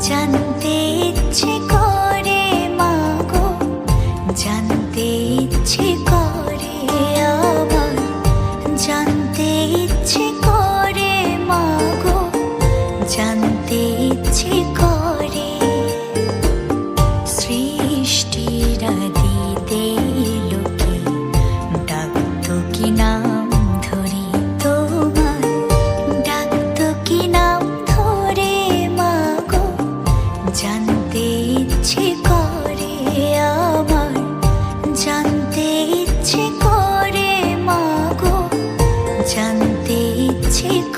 জানতে ইচ্ছে করে ইচ্ছে